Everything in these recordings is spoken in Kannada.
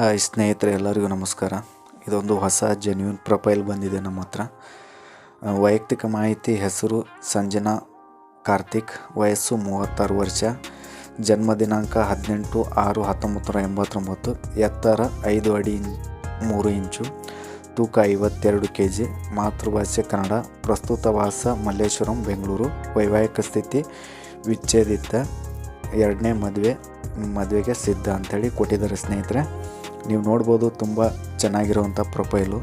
ಹಾಯ್ ಸ್ನೇಹಿತರೆ, ಎಲ್ಲರಿಗೂ ನಮಸ್ಕಾರ. ಇದೊಂದು ಹೊಸ ಜೆನ್ಯೂನ್ ಪ್ರೊಫೈಲ್ ಬಂದಿದೆ ನಮ್ಮ ಹತ್ರ. ವೈಯಕ್ತಿಕ ಮಾಹಿತಿ ಹೆಸರು ಸಂಜನಾ ಕಾರ್ತಿಕ್, ವಯಸ್ಸು ಮೂವತ್ತಾರು ವರ್ಷ, ಜನ್ಮ ದಿನಾಂಕ ಹದಿನೆಂಟು ಆರು ಹತ್ತೊಂಬತ್ತು ನೂರ ಎಂಬತ್ತೊಂಬತ್ತು, ಎತ್ತರ ಐದು ಅಡಿ ಮೂರು ಇಂಚು, ತೂಕ ಐವತ್ತೆರಡು ಕೆ ಜಿ ಮಾತೃಭಾಷೆ ಕನ್ನಡ, ಪ್ರಸ್ತುತ ವಾಸ ಮಲ್ಲೇಶ್ವರಂ, ಬೆಂಗಳೂರು, ವೈವಾಹಿಕ ಸ್ಥಿತಿ ವಿಚ್ಛೇದಿತ, ಎರಡನೇ ಮದುವೆ, ಮದುವೆಗೆ ಸಿದ್ಧ ಅಂಥೇಳಿ ಕೊಟ್ಟಿದ್ದಾರೆ ಸ್ನೇಹಿತರೆ. ನೀವು ನೋಡ್ಬೋದು ತುಂಬ ಚೆನ್ನಾಗಿರುವಂಥ ಪ್ರೊಫೈಲು.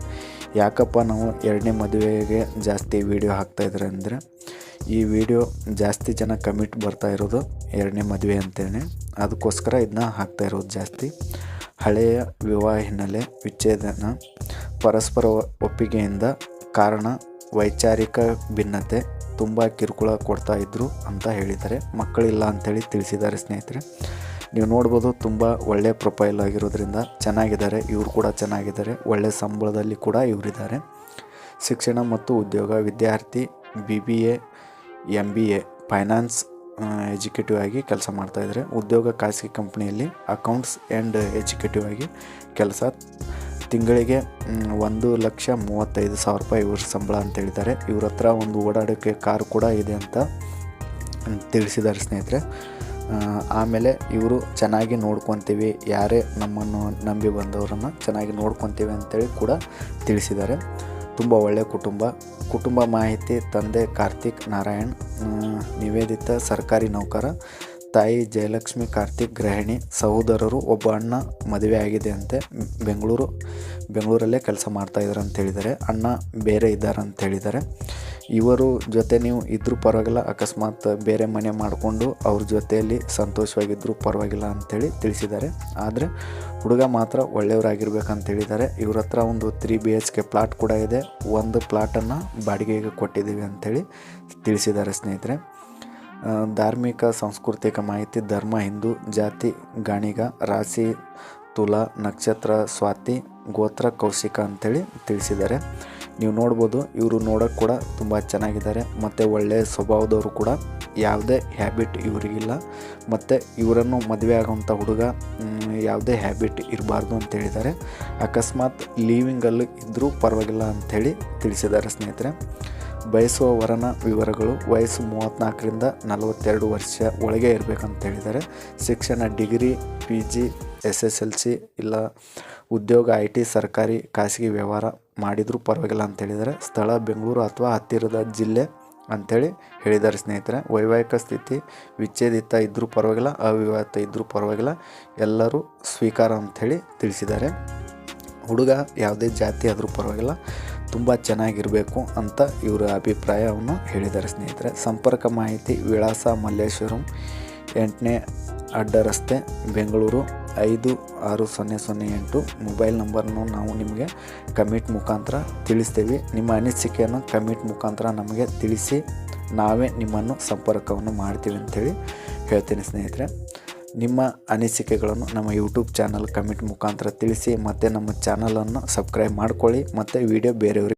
ಯಾಕಪ್ಪ ನಾವು ಎರಡನೇ ಮದುವೆಗೆ ಜಾಸ್ತಿ ವೀಡಿಯೋ ಹಾಕ್ತಾಯಿದ್ರೆ ಅಂದರೆ, ಈ ವಿಡಿಯೋ ಜಾಸ್ತಿ ಜನ ಕಮಿಟ್ ಬರ್ತಾ ಇರೋದು ಎರಡನೇ ಮದುವೆ ಅಂತೇಳಿ ಅದಕ್ಕೋಸ್ಕರ ಇದನ್ನ ಹಾಕ್ತಾ ಇರೋದು ಜಾಸ್ತಿ. ಹಳೆಯ ವಿವಾಹ ಹಿನ್ನೆಲೆ ವಿಚ್ಛೇದನ, ಪರಸ್ಪರ ಒಪ್ಪಿಗೆಯಿಂದ ಕಾರಣ, ವೈಚಾರಿಕ ಭಿನ್ನತೆ ತುಂಬ ಕಿರುಕುಳ ಕೊಡ್ತಾ ಇದ್ರು ಅಂತ ಹೇಳಿದ್ದಾರೆ. ಮಕ್ಕಳಿಲ್ಲ ಅಂಥೇಳಿ ತಿಳಿಸಿದ್ದಾರೆ ಸ್ನೇಹಿತರೆ. ನೀವು ನೋಡ್ಬೋದು ತುಂಬ ಒಳ್ಳೆ ಪ್ರೊಫೈಲ್ ಆಗಿರೋದ್ರಿಂದ ಚೆನ್ನಾಗಿದ್ದಾರೆ. ಇವರು ಕೂಡ ಚೆನ್ನಾಗಿದ್ದಾರೆ. ಒಳ್ಳೆ ಸಂಬಳದಲ್ಲಿ ಕೂಡ ಇವರಿದ್ದಾರೆ. ಶಿಕ್ಷಣ ಮತ್ತು ಉದ್ಯೋಗ ವಿದ್ಯಾರ್ಥಿ B B A M B A finance executive ಆಗಿ ಕೆಲಸ ಮಾಡ್ತಾಯಿದ್ದಾರೆ ಉದ್ಯೋಗ ಖಾಸಗಿ ಕಂಪ್ನಿಯಲ್ಲಿ ಅಕೌಂಟ್ಸ್ ಆ್ಯಂಡ್ ಎಜುಕೇಟಿವ್ ಆಗಿ ಕೆಲಸ. ತಿಂಗಳಿಗೆ ಒಂದು ಲಕ್ಷ ಮೂವತ್ತೈದು ಸಾವಿರ ರೂಪಾಯಿ ಇವ್ರ ಸಂಬಳ ಅಂತ ಹೇಳಿದ್ದಾರೆ. ಇವ್ರ ಹತ್ರ ಒಂದು ಓಡಾಡೋಕ್ಕೆ ಕಾರು ಕೂಡ ಇದೆ ಅಂತ ತಿಳಿಸಿದ್ದಾರೆ ಸ್ನೇಹಿತರೆ. ಆಮೇಲೆ ಇವರು ಚೆನ್ನಾಗಿ ನೋಡ್ಕೊತೀವಿ. ಯಾರೇ ನಮ್ಮನ್ನು ನಂಬಿ ಬಂದವರನ್ನು ಚೆನ್ನಾಗಿ ನೋಡ್ಕೊತೀವಿ ಅಂತೇಳಿ ಕೂಡ ತಿಳಿಸಿದ್ದಾರೆ. ತುಂಬ ಒಳ್ಳೆಯ ಕುಟುಂಬ. ಕುಟುಂಬ ಮಾಹಿತಿ ತಂದೆ ಕಾರ್ತಿಕ್ ನಾರಾಯಣ್ ನಿವೇದಿತ ಸರ್ಕಾರಿ ನೌಕರ, ತಾಯಿ ಜಯಲಕ್ಷ್ಮಿ ಕಾರ್ತಿಕ್ ಗೃಹಿಣಿ, ಸಹೋದರರು, ಒಬ್ಬ ಅಣ್ಣ ಮದುವೆ ಆಗಿದೆ ಅಂತೆ ಬೆಂಗಳೂರು, ಬೆಂಗಳೂರಲ್ಲೇ ಕೆಲಸ ಮಾಡ್ತಾ ಇದ್ದಾರೆ ಅಂತ ಹೇಳಿದ್ದಾರೆ. ಅಣ್ಣ ಬೇರೆ ಇದ್ದಾರೆ ಅಂತ ಹೇಳಿದ್ದಾರೆ. ಇವರು ಜೊತೆ ನೀವು ಇದ್ರೂ ಪರವಾಗಿಲ್ಲ, ಅಕಸ್ಮಾತ್ ಬೇರೆ ಮನೆ ಮಾಡಿಕೊಂಡು ಅವ್ರ ಜೊತೆಯಲ್ಲಿ ಸಂತೋಷವಾಗಿದ್ದರೂ ಪರವಾಗಿಲ್ಲ ಅಂಥೇಳಿ ತಿಳಿಸಿದ್ದಾರೆ. ಆದರೆ ಹುಡುಗ ಮಾತ್ರ ಒಳ್ಳೆಯವರಾಗಿರ್ಬೇಕಂತ ಹೇಳಿದ್ದಾರೆ ಇವ್ರ ಹತ್ರ ಒಂದು three B H K plot ಕೂಡ ಇದೆ. ಒಂದು ಪ್ಲಾಟನ್ನು ಬಾಡಿಗೆಗೆ ಕೊಟ್ಟಿದ್ದೀವಿ ಅಂಥೇಳಿ ತಿಳಿಸಿದ್ದಾರೆ ಸ್ನೇಹಿತರೆ. ಧಾರ್ಮಿಕ, ಸಾಂಸ್ಕೃತಿಕ ಮಾಹಿತಿ, ಧರ್ಮ, ಹಿಂದೂ, ಜಾತಿ, ಗಾಣಿಗ, ರಾಶಿ, ತುಲಾ, ನಕ್ಷತ್ರ, ಸ್ವಾತಿ, ಗೋತ್ರ, ಕೌಶಿಕ ಅಂಥೇಳಿ ತಿಳಿಸಿದ್ದಾರೆ. ನೀವು ನೋಡ್ಬೋದು, ಇವರು ನೋಡೋಕೆ ಕೂಡ ತುಂಬ ಚೆನ್ನಾಗಿದ್ದಾರೆ. ಮತ್ತು ಒಳ್ಳೆಯ ಸ್ವಭಾವದವರು ಕೂಡ. ಯಾವುದೇ ಹ್ಯಾಬಿಟ್ ಇವರಿಗಿಲ್ಲ. ಮತ್ತು ಇವರನ್ನು ಮದುವೆ ಆಗೋಂಥ ಹುಡುಗ ಯಾವುದೇ ಹ್ಯಾಬಿಟ್ ಇರಬಾರ್ದು ಅಂತ ಹೇಳಿದ್ದಾರೆ. ಅಕಸ್ಮಾತ್ ಲೀವಿಂಗಲ್ಲಿ ಇದ್ದರೂ ಪರವಾಗಿಲ್ಲ ಅಂಥೇಳಿ ತಿಳಿಸಿದ್ದಾರೆ ಸ್ನೇಹಿತರೆ. ಬಯಸುವ ವರನ ವಿವರಗಳು ವಯಸ್ಸು ಮೂವತ್ತ್ನಾಲ್ಕರಿಂದ ನಲವತ್ತೆರಡು ವರ್ಷ ಒಳಗೆ ಇರಬೇಕಂತ ಹೇಳಿದ್ದಾರೆ. ಶಿಕ್ಷಣ, degree P G S S L C ಇಲ್ಲ ಉದ್ಯೋಗ ಐ ಟಿ ಸರ್ಕಾರಿ, ಖಾಸಗಿ ವ್ಯವಹಾರ ಮಾಡಿದರೂ ಪರವಾಗಿಲ್ಲ ಅಂತ ಹೇಳಿದರೆ ಸ್ಥಳ ಬೆಂಗಳೂರು ಅಥವಾ ಹತ್ತಿರದ ಜಿಲ್ಲೆ ಅಂಥೇಳಿ ಹೇಳಿದ್ದಾರೆ ಸ್ನೇಹಿತರೆ. ವೈವಾಹಿಕ ಸ್ಥಿತಿ ವಿಚ್ಛೇದಿತ ಇದ್ದರೂ ಪರವಾಗಿಲ್ಲ, ಅವಿವಾಹಿತ ಇದ್ದರೂ ಪರವಾಗಿಲ್ಲ. ಎಲ್ಲರೂ ಸ್ವೀಕಾರ ಅಂಥೇಳಿ ತಿಳಿಸಿದ್ದಾರೆ. ಹುಡುಗ ಯಾವುದೇ ಜಾತಿ ಆದರೂ ಪರವಾಗಿಲ್ಲ, ತುಂಬ ಚೆನ್ನಾಗಿರಬೇಕು ಅಂತ ಇವರ ಅಭಿಪ್ರಾಯವನ್ನು ಹೇಳಿದ್ದಾರೆ ಸ್ನೇಹಿತರೆ. ಸಂಪರ್ಕ ಮಾಹಿತಿ ವಿಳಾಸ ಮಲ್ಲೇಶ್ವರಂ ಎಂಟನೇ ಅಡ್ಡ ರಸ್ತೆ, ಬೆಂಗಳೂರು. ಐದು ಆರು ಸೊನ್ನೆ ಸೊನ್ನೆ ಎಂಟು ಮೊಬೈಲ್ ನಂಬರ್ನು ನಾವು ನಿಮಗೆ ಕಮಿಟ್ ಮುಖಾಂತರ ತಿಳಿಸ್ತೀವಿ. ನಿಮ್ಮ ಅನಿಸಿಕೆಯನ್ನು ಕಮಿಟ್ ಮುಖಾಂತರ ನಮಗೆ ತಿಳಿಸಿ ನಾವೇ ನಿಮ್ಮನ್ನು ಸಂಪರ್ಕವನ್ನು ಮಾಡ್ತೀವಿ ಅಂಥೇಳಿ ಹೇಳ್ತೀನಿ ಸ್ನೇಹಿತರೆ. ನಿಮ್ಮ ಅನಿಸಿಕೆಗಳನ್ನು ನಮ್ಮ ಯೂಟ್ಯೂಬ್ ಚಾನಲ್ ಕಮಿಟ್ ಮುಖಾಂತರ ತಿಳಿಸಿ ಮತ್ತು ನಮ್ಮ ಚಾನಲನ್ನು ಸಬ್ಸ್ಕ್ರೈಬ್ ಮಾಡ್ಕೊಳ್ಳಿ. ಮತ್ತು ವಿಡಿಯೋ ಬೇರೆಯವ್ರಿಗೆ